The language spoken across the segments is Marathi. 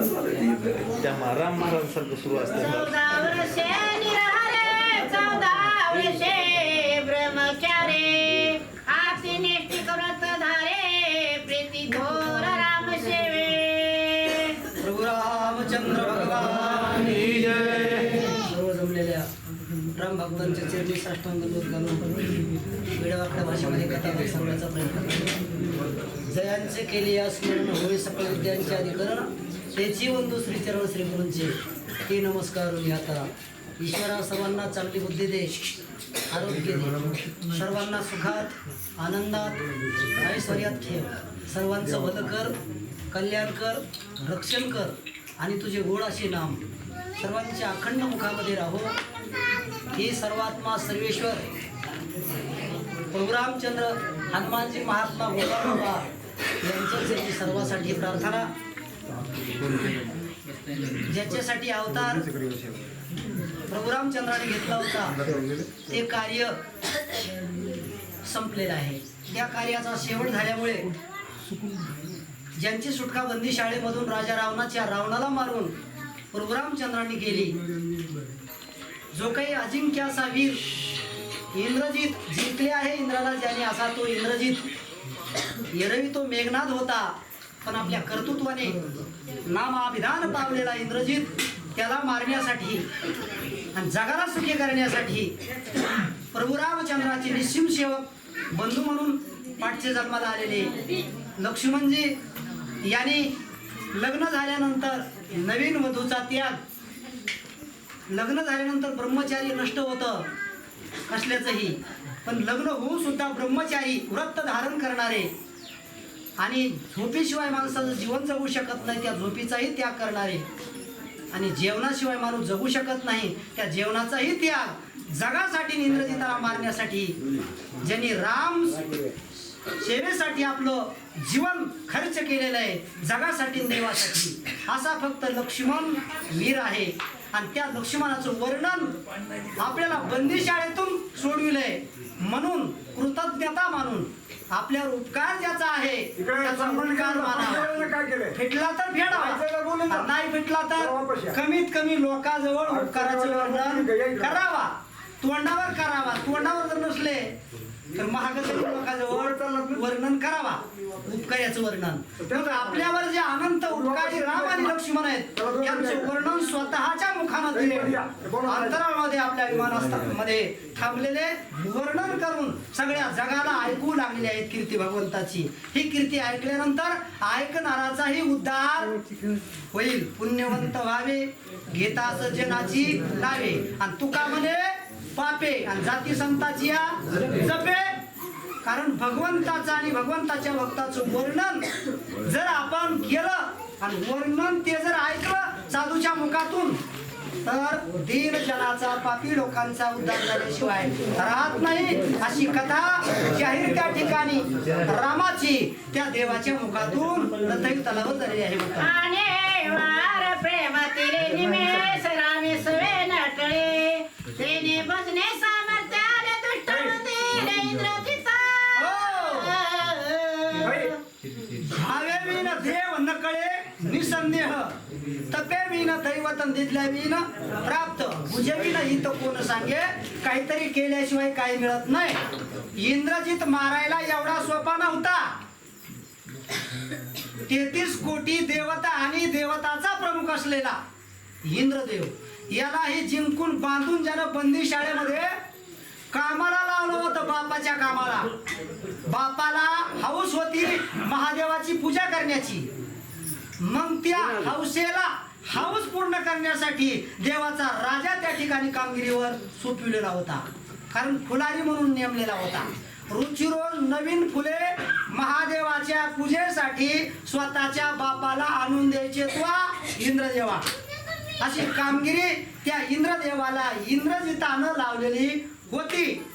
त्या राम महाराजांसारखं सुरू राम सेवे. प्रभू रामचंद्र भगवान सर्व जमलेल्या राम भक्तांच्या चरणी साष्टांग लोक घालून वेळवाकड्या भाषेमध्ये कथा सांगण्याचा प्रयत्न करतो. जयांचे केले या स्मरण होय सकळ विद्यांचे अधिकरण. त्याची वंदू श्री चरण श्री गुरूंचे हे नमस्कार होई आता ईश्वरा सर्वांना चांगली बुद्धी दे आरोग्य दे. सर्वांना सुखात आनंदात ऐश्वर्यात ठेव. सर्वांचं भलं कर कल्याण कर रक्षण कर आणि तुझे गोड असे नाम. सर्वांच्या अखंड मुखामध्ये राहो. हे सर्वात्मा सर्वेश्वर. प्रभुरामचंद्र हनुमानजी महात्मा गोपाळ बाबा. यांच्यासाठी सर्वासाठी प्रार्थना. ज्याच्यासाठी अवतार प्रभुरामचंद्राने घेतला होता ते कार्य संपलेलं आहे. त्या कार्याचा शेवट झाल्यामुळे ज्यांची सुटका बंदी शाळेमधून राजा रावणाच्या रावणाला मारून प्रभुरामचंद्रांनी केली जो काही अजिंक्य असा वीर इंद्रजित जिंकले आहे इंद्राला ज्याने असा तो इंद्रजित एरवी तो मेघनाद होता. पण आपल्या कर्तृत्वाने नामाभिधान पावलेला इंद्रजित त्याला मारण्यासाठी आणि जगाला सुखी करण्यासाठी प्रभू रामचंद्राचे निस्सिम सेवक बंधू म्हणून पाठचे जन्माला आलेले. लक्ष्मणजी यांनी लग्न झाल्यानंतर नवीन वधूचा त्याग. लग्न झाल्यानंतर ब्रह्मचारी नष्ट होतं असल्याचंही. पण लग्न होऊन सुद्धा ब्रह्मचारी व्रत धारण करणारे आणि झोपेशिवाय माणसाचं जीवन जगू शकत नाही त्या झोपीचाही त्याग करणारे. आणि जेवणाशिवाय माणूस जगू शकत नाही त्या जेवणाचाही त्याग जगासाठी इंद्रजिताला मारण्यासाठी. ज्यांनी राम सेवेसाठी आपलं जीवन खर्च केलेलं आहे जगासाठी देवासाठी. असा फक्त लक्ष्मण वीर आहे. आणि त्या लक्ष्मणाचं वर्णन आपल्याला बंदीशाळेतून सोडविलंय. म्हणून कृतज्ञता मानून आपल्यावर उपकार ज्याचा आहे त्याचा उपकार मानावा. काय केलंय? फिटला तर फेडावा नाही फिटला तर कमीत कमी लोकांजवळ उपकाराचं वर्णन करावा. तोंडावर करावा. तोंडावर जर नसले तर महागती वर्णन करावा. उपकार्याचं वर्णन. आपल्यावर जे अनंत उपकारी राम आणि लक्ष्मण आहेत यांचे वर्णन स्वतःच्या मुखानं दिले. अंतरामध्ये आपल्या विमानामध्ये थांबलेले वर्णन करून सगळ्या जगाला ऐकू लागलेले आहेत कीर्ती भगवंताची. ही कीर्ती ऐकल्यानंतर ऐकणाराचाही उद्धार होईल. पुण्यवंत व्हावे घेतास जनाची लावे. आणि तुका म्हणे पापे आणि जाती संताची या जपे. कारण भगवंताचं आणि भगवंताच्या भक्ताचं वर्णन जर आपण केलं आणि वर्णन ते जर ऐकलं साधूच्या मुखातून तर दीन जनाचा पापी लोकांचा उद्धार झाल्याशिवाय राहत नाही. अशी कथा जाहीर त्या ठिकाणी रामाची त्या देवाच्या मुखातून रथई तलावर झालेली आहे. प्रेमातील निमेष रामे सवे नटळे तेने भजने सामर्थ्याने दुष्ट इंद्रजिता भावे विन देव न कळे निसंदेह तपे विन दैवतन दिसल्या विन प्राप्त. भुजे विन हित कोण सांगे? काहीतरी केल्याशिवाय काही मिळत नाही. इंद्रजित मारायला एवढा सोपा नव्हता. तेहतीस कोटी देवता आणि देवताचा प्रमुख असलेला इंद्रदेव यालाही जिंकून बांधून ज्यानं बंदी शाळेमध्ये कामाला लावलं होतं बापाच्या कामाला. बापाला हौस होती महादेवाची पूजा करण्याची. मग त्या हौसेला हौस पूर्ण करण्यासाठी देवाचा राजा त्या ठिकाणी कामगिरीवर सोपविलेला होता. कारण फुलारी म्हणून नेमलेला होता. रुचिरोज नवीन फुले महादेवाच्या पूजेसाठी स्वतःच्या बापाला आणून द्यायचे तो इंद्रदेवा. अशी कामगिरी त्या इंद्रदेवाला इंद्रजितानं लावलेली होती.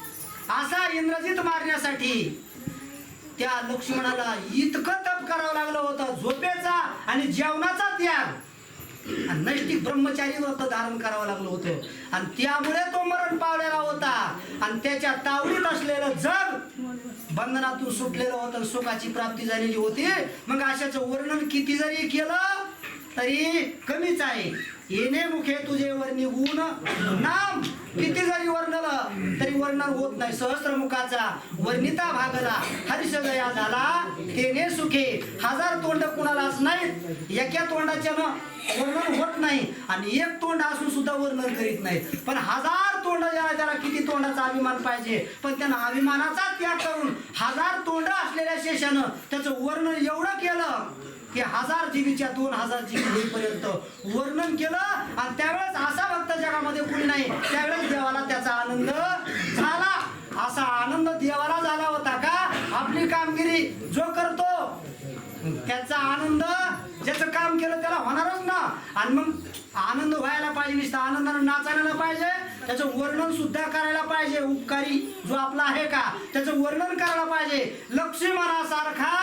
असा इंद्रजित मारण्यासाठी त्या लक्ष्मणाला इतकं तप करावं लागलं होतं. झोपेचा आणि जेवणाचा त्याग. आणि नैतिक ब्रह्मचारी व्रत धारण करावं लागलं होतं. आणि त्यामुळे तो मरण पावलेला होता. आणि त्याच्या तावडीत असलेलं जग बंधनातून सुटलेलं होतं. सुखाची प्राप्ती झालेली होती. मग अशाचं वर्णन किती जरी केलं तरी कमीच आहे. येणे मुखे तुझे वर्णी ऊन नाम किती जरी वर्णलं तरी वर्णन होत नाही. सहस्त्रमुखाचा वर्णिता भागला हरिशदया झाला. तेने सुखे. हजार तोंड कुणालाच नाहीत. एका तोंडाच्या वर्णन होत नाही. आणि एक तोंड असून सुद्धा वर्णन करीत नाहीत. पण हजार तोंड ज्याला त्याला किती तोंडाचा अभिमान पाहिजे पण त्यानं अभिमानाचा त्याग करून हजार तोंड असलेल्या शेषानं त्याचं वर्णन एवढं केलं की हजार जीबीच्या दोन हजार जीबी होईपर्यंत वर्णन केलं आणि त्यावेळेस असा भक्त जगामध्ये कुणी नाही. त्यावेळेस देवाला त्याचा आनंद झाला. असा आनंद देवाला झाला होता का? आपली कामगिरी जो करतो त्याचा आनंद ज्याचं काम केलं त्याला होणारच ना. आणि मग आनंद व्हायला पाहिजे नुसतं आनंदानं नाचायला पाहिजे त्याचं वर्णन सुद्धा करायला पाहिजे. उपकारी जो आपला आहे का त्याचं वर्णन करायला पाहिजे. लक्ष्मणासारखा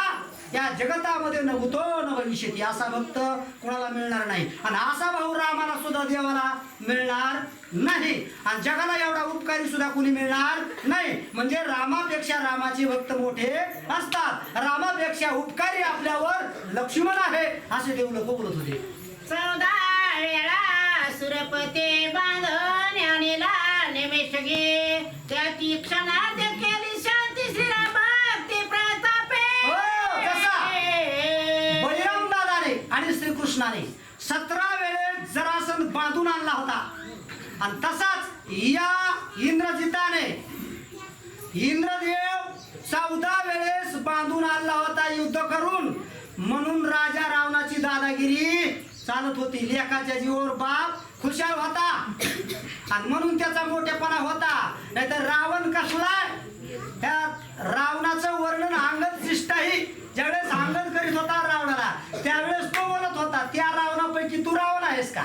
या जगतामध्ये नव्हतो न भविष्यती असा भक्त कोणाला मिळणार नाही. आणि असा भाऊ रामाला सुद्धा देवाला मिळणार नाही. आणि जगाला एवढा उपकारी सुद्धा कुणी मिळणार नाही. म्हणजे रामापेक्षा रामाचे भक्त मोठे असतात. रामापेक्षा उपकारी आपल्यावर लक्ष्मण आहे असे देव लोक बोलत होते. चौदा वेळा सुरपते बांधून आणला निमेष घे. त्या ती क्षणात कृष्णाने सतरा वेळेस जरासन बांधून आणला होता. आणि तसाच या इंद्रजिताने इंद्रदेव चौदा वेळेस बांधून आणला होता युद्ध करून. म्हणून राजा रावणाची दादागिरी चालत होती. लेखाच्या जीवावर बाप खुशाल होता. आणि म्हणून त्याचा मोठेपणा होता. नाहीतर रावण कसलाय त्या रावणाचं वर्णन अंगत शिष्टाही ज्यावेळेस अंगद करीत होता रावणाला त्यावेळेस तो बोलत होता त्या रावणापैकी तू रावण आहेस का?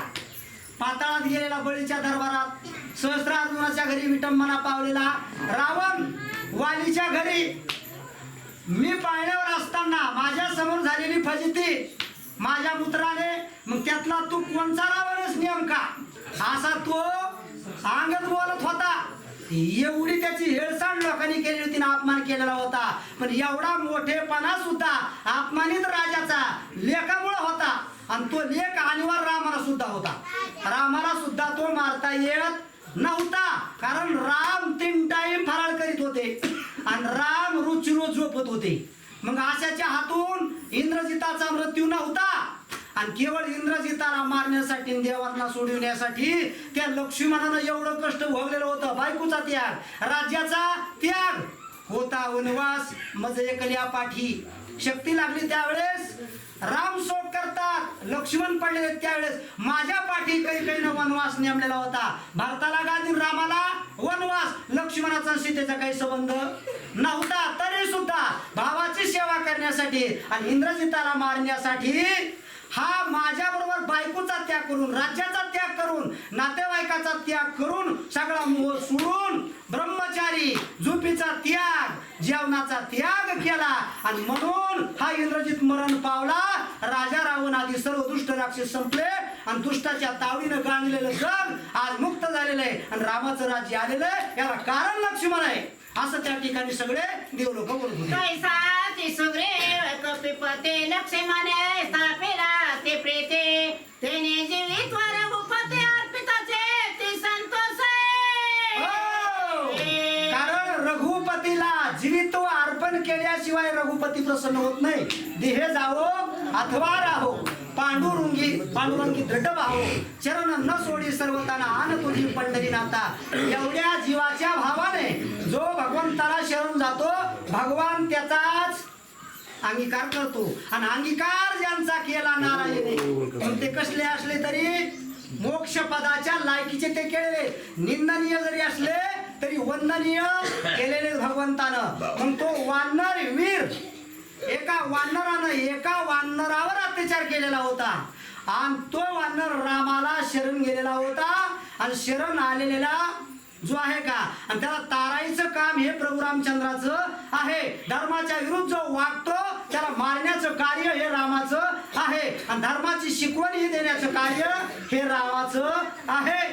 पाताळात गेलेला बळीच्या दरबारात सहस्रार्जुनाच्या घरी विटंबना पावलेला रावण वालीच्या घरी मी पाळण्यावर असताना माझ्यासमोर झालेली फजिती माझ्या पुत्राने मग त्यातला तू कोणचा रावणच नेमका? असा तो सांगत बोलत होता. एवढी त्याची हेळसांड लोकांनी केली होती ना अपमान केलेला होता. पण एवढा मोठेपणा सुद्धा अपमानित राजाचा लेखामुळे होता. आणि तो लेख अनिवार्य रामाला सुद्धा होता. रामाला सुद्धा तो मारता येत नव्हता. कारण राम तीन टाइम फराळ करीत होते. आणि राम रोज झोपत होते. मग अशाच्या हातून इंद्रजिताचा मृत्यू नव्हता. आणि केवळ इंद्रजिताला मारण्यासाठी देवांना सोडविण्यासाठी त्या लक्ष्मणानं एवढं कष्ट भोगलेलं होतं. बायकोचा त्याग राज्याचा त्याग. होता वनवास मज एकल्या पाठी. शक्ती लागली त्यावेळेस. राम सोड करतात. लक्ष्मण पडले त्यावेळेस. माझ्या पाठी काही काही वनवास नेमलेला होता. भारताला गादी रामाला वनवास. लक्ष्मणाचा सीतेचा काही संबंध नव्हता. तरी सुद्धा भावाची सेवा करण्यासाठी आणि इंद्रजिताला मारण्यासाठी हा माझ्याबरोबर बायकोचा त्याग करून राज्याचा त्याग करून नातेवाईकाचा त्याग करून सगळा मोह सोडून ब्रह्मचारी झोपीचा त्याग जेवणाचा त्याग केला आणि म्हणून हा इंद्रजित मरण पावला. राजा रावण आधी सर्व दुष्ट राक्षस संपले आणि दुष्टाच्या तावडीनं गांगलेलं जग आज मुक्त झालेलं आहे आणि रामाचं राज्य आलेलं आहे. याला कारण लक्ष्मण आहे. असं त्या ठिकाणी सगळे देव लोक बोलत होते. कैसाची सुग्रीव कपिपते लक्ष्मणे स्थापिला ते प्रेते. तेने जीवित रघुपतीला तो अर्पण केल्याशिवाय रघुपती प्रसन्न होत नाही. देह जावो अथवा राहो. पांडुरुंगी पांडुरंगी दृढ भावो चरण न सोडी सर्वताना आन तुझी पंढरी नाता. एवढ्या जीवाच्या भावाने जो भगवंताला शरण जातो भगवान त्याचाच अंगीकार करतो. आणि अंगीकार ज्यांचा केला नारायण पण ते कसले असले तरी मोक्ष पदाच्या लायकीचे ते केले निंदनीय जरी असले तरी वंदनीय केलेले भगवंतानं. मग तो वानर वीर एका वानरानं एका वानरावर अत्याचार केलेला होता. आणि तो वानर रामाला शरण गेलेला होता. आणि शरण आलेला जो आहे का? आणि त्याला तारायचं काम हे प्रभू रामचंद्राचं आहे. धर्माच्या विरुद्ध जो वागतो त्याला मारण्याचं कार्य हे रामाचं आहे. आणि धर्माची शिकवण ही देण्याचं कार्य हे रामाचं आहे.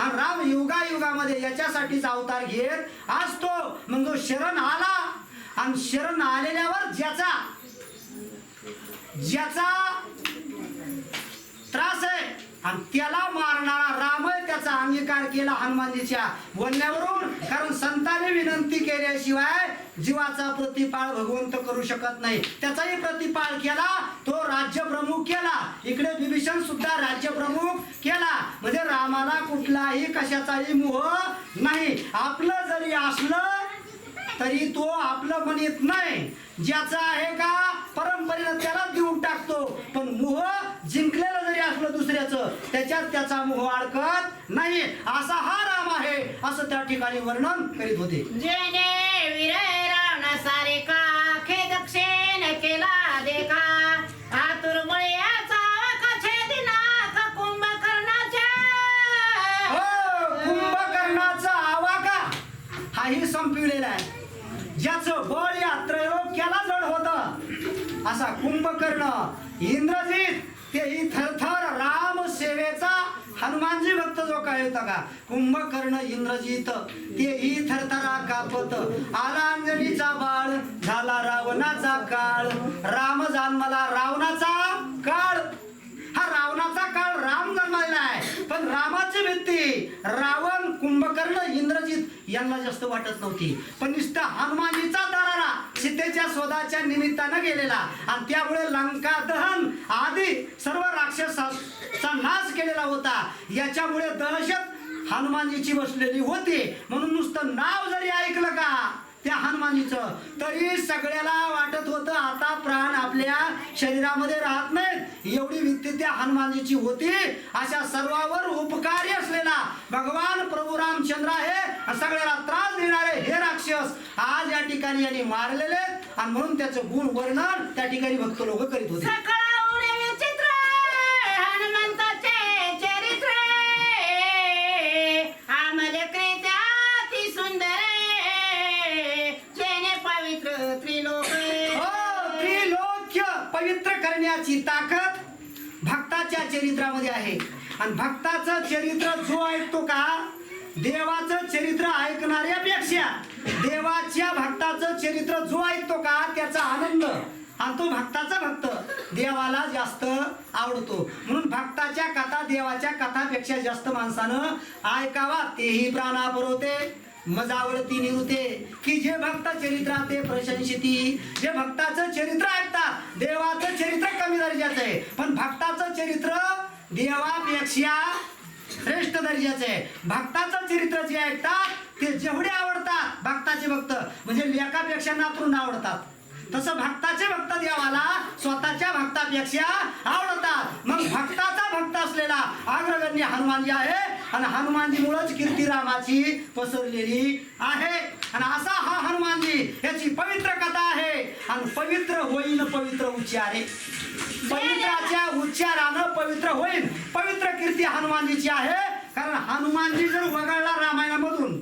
आणि राम युगा युगामध्ये याच्यासाठीच अवतार घेत असतो मग तो म्हणजे शरण आला. आणि शरण आलेल्यावर ज्याचा ज्याचा आणि त्याला मारणारा राम त्याचा अंगीकार केला हनुमानजीच्या बोलण्यावरून. कारण संतांनी विनंती केल्याशिवाय जीवाचा प्रतिपाळ भगवंत करू शकत नाही. त्याचाही प्रतिपाळ केला तो राज्य प्रमुख केला. इकडे विभीषण सुद्धा राज्य प्रमुख केला. म्हणजे रामाला कुठलाही कशाचाही मोह नाही. आपलं जरी असलं तरी तो आपलं म्हणत नाही. ज्याचा आहे का परंपरेनं त्याला देऊन टाकतो. पण मोह जिंकलेलं जरी असलं दुसऱ्याचं त्याच्यात त्याचा मोह अडकत नाही असा हा राम आहे असं त्या ठिकाणी वर्णन करीत होते. हो कुंभकर्णाचा आवाका. हाही संपविलेला आहे. ज्याचं बळ या असा कुंभकर्ण इंद्रजित तेही थरथर राम सेवेचा हनुमानजी भक्त जो काय होता का? कुंभकर्ण इंद्रजित तेही थरथरा कापत. आला अंजनीचा बाळ झाला रावणाचा काळ. राम जन्मला रावणाचा काळ. हा रावणाचा रामाची भीती रावण कुंभकर्ण इंद्रजित यांना जास्त वाटत नव्हती. पण नुसता हनुमानीचा दरारा सीतेच्या स्वतःच्या निमित्तानं गेलेला. आणि त्यामुळे लंका दहन आदी सर्व राक्षसाचा नाश केलेला होता. याच्यामुळे दहशत हनुमानजीची बसलेली होती. म्हणून नुसतं नाव जरी ऐकलं का त्या हनुमानीचं तरी सगळ्याला वाटत होतं आता प्राण आपल्या शरीरामध्ये राहत नाहीत. एवढी भीती त्या हनुमानजीची होती. अशा सर्वावर उपकारी असलेला भगवान प्रभू रामचंद्र आहे. सगळ्याला त्रास देणारे हे राक्षस आज या ठिकाणी यांनी मारलेले आणि म्हणून त्याचं गुण वर्णन त्या ठिकाणी भक्त लोक करीत होते. करण्याची ताकद भक्ताच्या चरित्रामध्ये आहे. आणि भक्ताचं चरित्र जो ऐकतो का देवाचं चरित्र ऐकणाऱ्यापेक्षा देवाच्या भक्ताचं चरित्र जो ऐकतो का त्याचा आनंद आणि तो भक्ताचा भक्त देवाला जास्त आवडतो. म्हणून भक्ताच्या कथा देवाच्या कथापेक्षा जास्त माणसानं ऐकावा तेही प्राणापुरवते पुरवते मजावडती निवते की जे भक्त चरित्र ते प्रशंसिती जे भक्ताचं चरित्र ऐकतात देवाचं चरित्र कमी दर्जाचं आहे. पण भक्ताचं चरित्र देवापेक्षा श्रेष्ठ दर्जाचं आहे. भक्ताचं चरित्र जे ऐकतात ते जेवढे आवडतात भक्ताचे भक्त म्हणजे लेखापेक्षा नातरून आवडतात. तसं भक्ताचे भक्त देवाला स्वतःच्या भक्तापेक्षा आवडतात. मग भक्ताचा भक्त असलेला अग्रगण्य हनुमानजी आहे आणि हनुमानजीमुळेच कीर्ती रामाची पसरलेली आहे. आणि असा हा हनुमानजी याची पवित्र कथा आहे. आणि पवित्र होईन पवित्र उच्चारे. पवित्राच्या उच्चारानं पवित्र होईल पवित्र कीर्ती हनुमानजीची आहे. कारण हनुमानजी जर वगळला रामायणामधून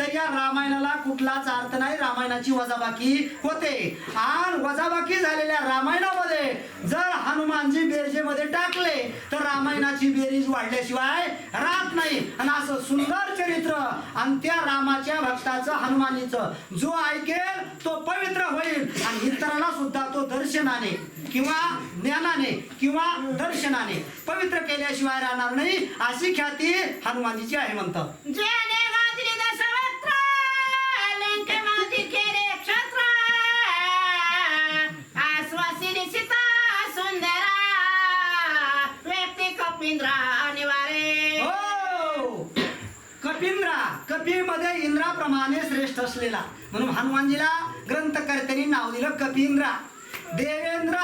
तर या रामायणाला कुठलाच अर्थ नाही रामायणाची वजाबाकी होते. आणि वजाबाकी झालेल्या रामायणामध्ये जर हनुमानजी बेरजेमध्ये टाकले तर रामायणाची बेरीज वाढल्याशिवाय राहत नाही. आणि असं सुंदर चरित्र आणि त्या रामाच्या भक्ताचं हनुमानीचं जो ऐकेल तो पवित्र होईल. आणि इतरांना सुद्धा तो दर्शनाने किंवा ज्ञानाने किंवा दर्शनाने पवित्र केल्याशिवाय राहणार नाही अशी ख्याती हनुमानजीची आहे म्हणतात कपीमध्ये इंद्राप्रमाणे श्रेष्ठ असलेला. म्हणून हनुमानजीला ग्रंथकर्त्यांनी नाव दिलं कपिंद्रा देवेंद्र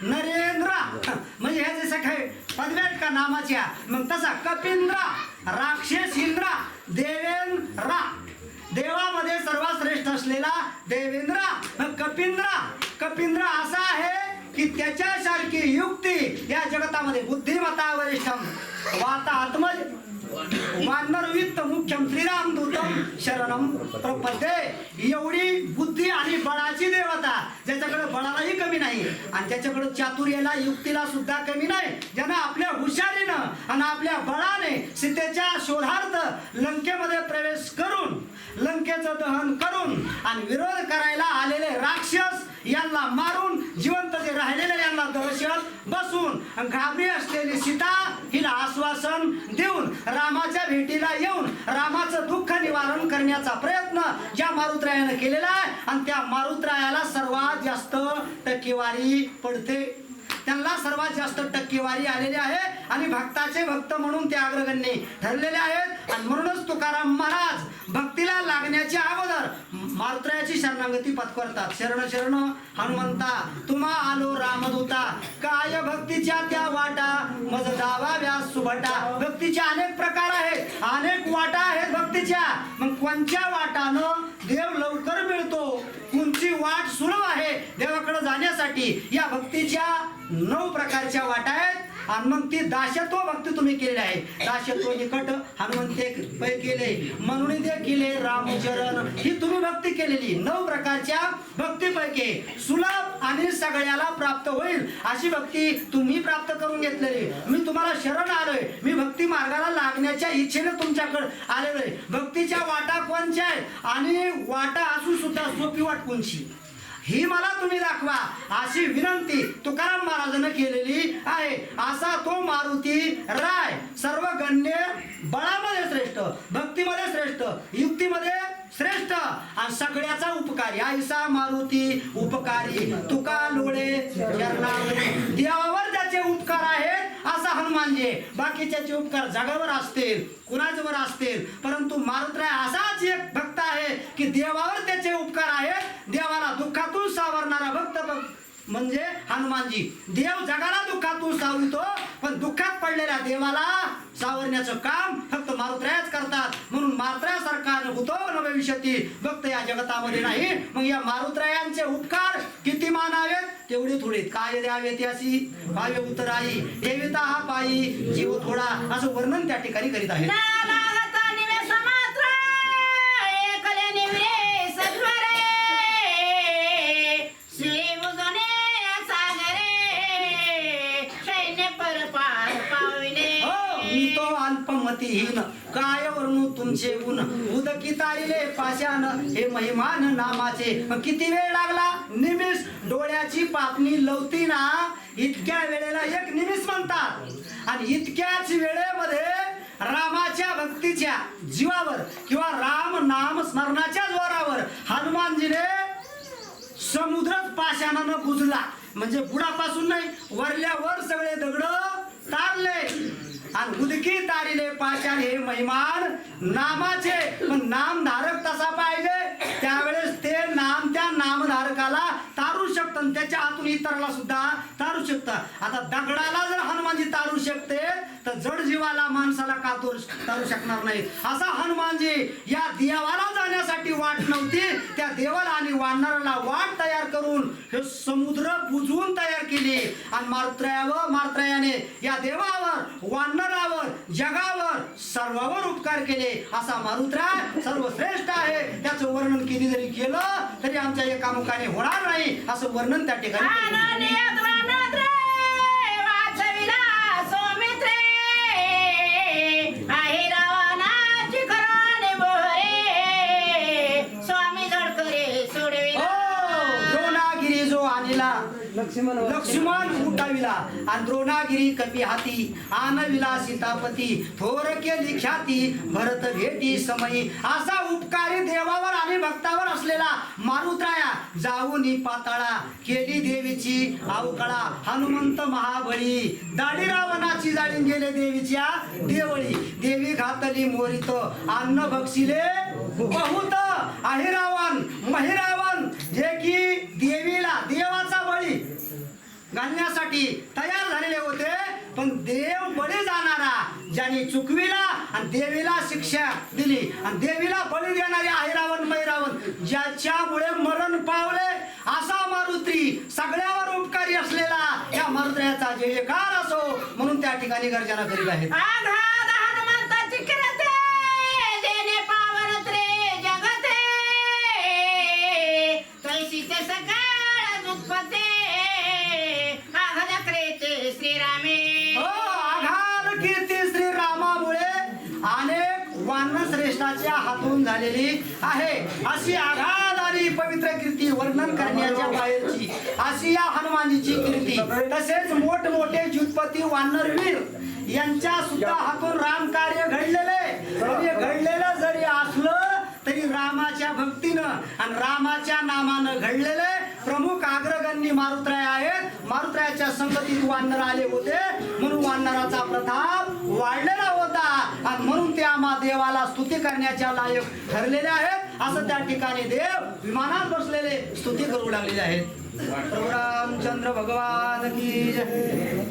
नरेंद्र. म्हणजे हे जसं काही पदव्यात का नामाच्या. मग तसा कपिंद्रा राक्षस इंद्रा देवेंद्रा. देवामध्ये सर्वात श्रेष्ठ असलेला देवेंद्र. मग कपिंद्रा कपिंद्र असा आहे की त्याच्यासारखी युक्ती या जगतामध्ये बुद्धिमत्ता वरिष्ठम. वाता आत्मज वानरवित्त वित्त रामदूतम शरणम प्रपद्ये एवढी बुद्धी आणि बळाची देवता ज्याच्याकडे बळालाही कमी नाही आणि त्याच्याकडे चातुर्याला युक्तीला सुद्धा कमी नाही. ज्यानं आपल्या हुशारीनं आणि आपल्या बळाने सीतेच्या शोधार्थ लंकेमध्ये प्रवेश करून लंकेचं दहन करून आणि विरोध करायला आलेले राक्षस यांना मारून जिवंत जे राहिलेले यांना दहशत बसून आणि घाबरी असलेली सीता हिला आश्वासन देऊन रामाच्या भेटीला येऊन रामाचं दुःख निवारण करण्याचा प्रयत्न या मारुतरायानं केलेला आहे. आणि त्या मारुतरायाला सर्वात जास्त टक्केवारी पडते. त्यांना सर्वात जास्त टक्केवारी आलेली आहे. आणि भक्ताचे भक्त म्हणून ते अग्रगण्य ठरलेले आहेत. आणि म्हणूनच तुकाराम महाराज भक्तीला लागण्याच्या अगोदर मारुत्रायाची शरणागती पत्करतात. शरण शरण हनुमंता तुम्हा आलो रामदूता. काय भक्तीच्या त्या वाटा? मज दावा व्यास सुभटा. भक्तीचे अनेक प्रकार आहेत. अनेक वाटा आहेत भक्तीच्या. मग कोणत्या वाटानं देव लवकर वाट सुलभ आहे देवाकडे जाण्यासाठी. या भक्तीच्या नऊ प्रकारच्या वाटा आहेत. आणि मग ती दाशत्व भक्ती तुम्ही केलेली आहे. दाशत्व निकट हनुमंते पै केले. म्हणून ते केले रामचरण ही तुम्ही भक्ती केलेली. नऊ प्रकारच्या भक्तीपैकी सुलभ आणि सगळ्याला प्राप्त होईल अशी भक्ती तुम्ही प्राप्त करून घेतलेली. मी तुम्हाला शरण आलोय. मी भक्ती मार्गाला लागण्याच्या इच्छेने तुमच्याकडे आलेलो आहे भक्तीच्या वाटा कोणच्या आहेत? आणि वाटा असून सुद्धा सोपी वाट कोणची? ही मला तुम्ही दाखवा. अशी विनंती तुकाराम महाराजांना केलेली आहे. असा तो मारुती राय सर्व गण्य बळामध्ये श्रेष्ठ भक्तीमध्ये श्रेष्ठ युक्तीमध्ये श्रेष्ठ. आणि सगळ्याचा उपकारी आईसा मारुती उपकारी तुका लोळे देवावर त्याचे उपकार आहेत असा हनुमानजी बाकीच्याचे उपकार जगावर असतील कुणाच्यावर असतील परंतु मारुतराय असाच एक भक्त आहे की देवावर त्याचे उपकार आहेत. देवाला दुःखातून सावरणारा भक्त भक्त म्हणजे हनुमानजी देव जगाला दुःखातून सावरतो पण दुःखात पडलेल्या देवाला सावरण्याचं काम फक्त मारुत्रायाच करतात. म्हणून मारुत्रायासारखा होतो न भविष्यती फक्त या जगतामध्ये नाही. मग या मारुत्रायांचे उपकार किती मानावेत? तेवढे थोडे काय द्यावे त्याशी भावे उतराई देविता हा पायी जीव थोडा असं वर्णन त्या ठिकाणी करीत आहे अल्पमतीहीन काय वर्णू तुमचे गुण. उदकी तारिले पाशान हे महिमान नामाचे. किती वेळ लागला? निमिष. डोळ्याची पापणी लवती ना इतक्या वेळेला एक निमिष म्हणतात. आणि इतक्याच वेळेमध्ये रामाच्या भक्तीच्या जीवावर किंवा राम नाम स्मरणाच्या जोरावर हनुमानजीने समुद्रच पाषाणानं बुजला. म्हणजे बुडापासून नाही वरल्यावर सगळे दगड तारले आणि उदकी तारीले पाषाण हे महिमान नामाचे पण नामधारक तसा पाहिजे. त्यावेळेस ते नाम त्या नामधारकाला तारू शकतं त्याच्या हातून इतराला सुद्धा तारू शकतं. आता दगडाला जर हनुमान तारू शकते तर जड जीवाला माणसाला का तारू शकणार नाही. असा हनुमानजी या देवाला जाण्यासाठी वाट नव्हती त्या देवाला आणि वानराला वाट तयार करून हे समुद्र बुजवून तयार केली. आणि मारत्रयावर मारत्रयाने या देवावर वानरावर जगावर सर्वावर उपकार केले. असा मारुत्राय सर्वश्रेष्ठ आहे. त्याचं वर्णन किती जरी केलं तरी आमच्या एका मुखाने होणार नाही असं वर्णन त्या ठिकाणी I hate all द्रोणागिरी जो आणला लक्ष्मण लक्ष्मण उठाविला. आणि द्रोणागिरी कपी हाती आणविला सीतापती. थोर केली ख्याती भरत भेटी समयी. असा उपकारी देवावर आणि भक्तावर असलेला मारुत्राया जाऊन पाताळा केली देवीची अवकळा हनुमंत महाबळी. दाढी रावणाची जाळीन गेले देवीच्या देवळी. देवी घातली मोरित अन्न बक्षिले बहुत. अहिरावण महिरावण जे की देवीला देवाचा बळी घालण्यासाठी तयार झालेले होते पण देव बळी जाणारा ज्यांनी चुकविला आणि देवीला शिक्षा दिली. आणि देवीला बळी देणारे आहिरावण मैरावण ज्याच्यामुळे मरण पावले असा मारुत्री सगळ्यावर उपकारी असलेला या मारुत्र्याचा जयकार असो म्हणून त्या ठिकाणी गर्जना करीत आहेत. कैसीचे सकाळ उत्पत्ते, आघात क्रेते श्रीरामे. हो आघार कीर्ती श्री अनेक वानर श्रेष्ठाच्या हातून झालेली आहे. अशी आघात आणि पवित्र कीर्ती वर्णन करण्याच्या बाहेरची अशी या हनुमानीची कीर्ती. तसेच मोठमोठे जुटपती वानरवीर यांच्या सुद्धा हातून राम कार्य घडलेले घडलेलं रामाच्या भक्तीनं आणि रामाच्या नामानं घडलेले प्रमुख अग्रगण्य मारुत्राय आहेत. मारुत्रायाच्या संगतीत वानर आले होते. म्हणून वानराचा प्रताप वाढलेला होता. आणि म्हणून ते आम्हा देवाला स्तुती करण्याच्या लायक ठरलेले आहेत. असं त्या ठिकाणी देव विमानात बसलेले स्तुती करू लागलेले आहेत. प्रभू रामचंद्र भगवान की जय.